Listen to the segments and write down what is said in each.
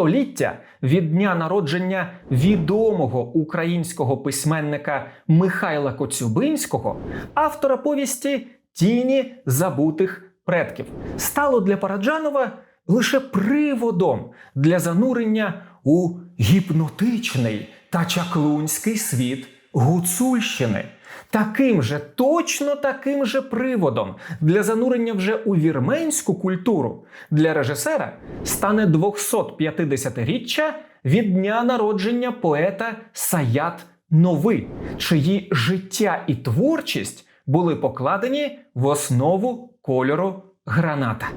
століття від дня народження відомого українського письменника Михайла Коцюбинського, автора повісті Тіні забутих предків, стало для Параджанова лише приводом для занурення у гіпнотичний та чаклунський світ Гуцульщини. Таким же, точно таким же приводом для занурення вже у вірменську культуру для режисера стане 250-річчя від дня народження поета Саят Нови, чиї життя і творчість були покладені в основу кольору граната.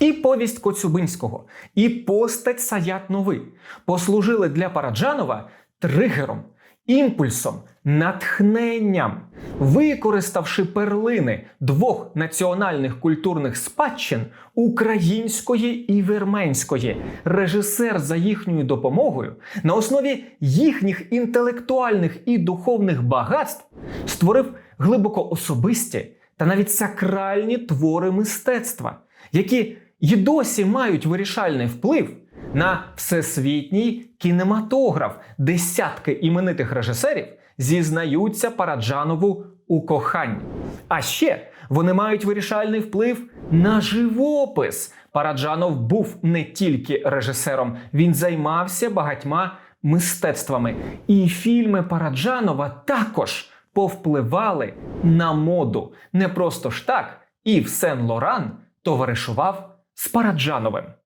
І повість Коцюбинського, і постать Саят Нови послужили для Параджанова тригером, імпульсом, натхненням, використавши перлини двох національних культурних спадщин української і вірменської, режисер за їхньою допомогою на основі їхніх інтелектуальних і духовних багатств створив глибоко особисті та навіть сакральні твори мистецтва, які й досі мають вирішальний вплив на всесвітній кінематограф. Десятки іменитих режисерів зізнаються Параджанову у коханні. А ще вони мають вирішальний вплив на живопис. Параджанов був не тільки режисером, він займався багатьма мистецтвами. І фільми Параджанова також повпливали на моду. Не просто ж так, і в Сен Лоран товаришував з Параджановим.